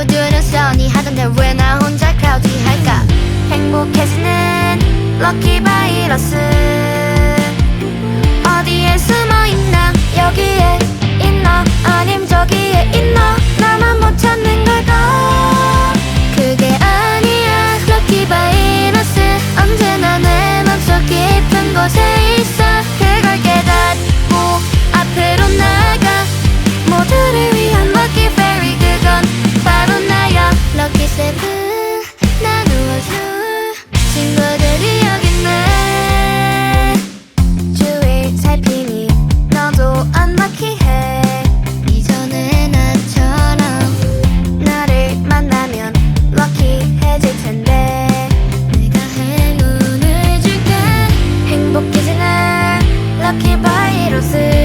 두두는 써니 하던데 왜 나 혼자 카우디 할까? 행복해지는 럭키 바이러스 hacer.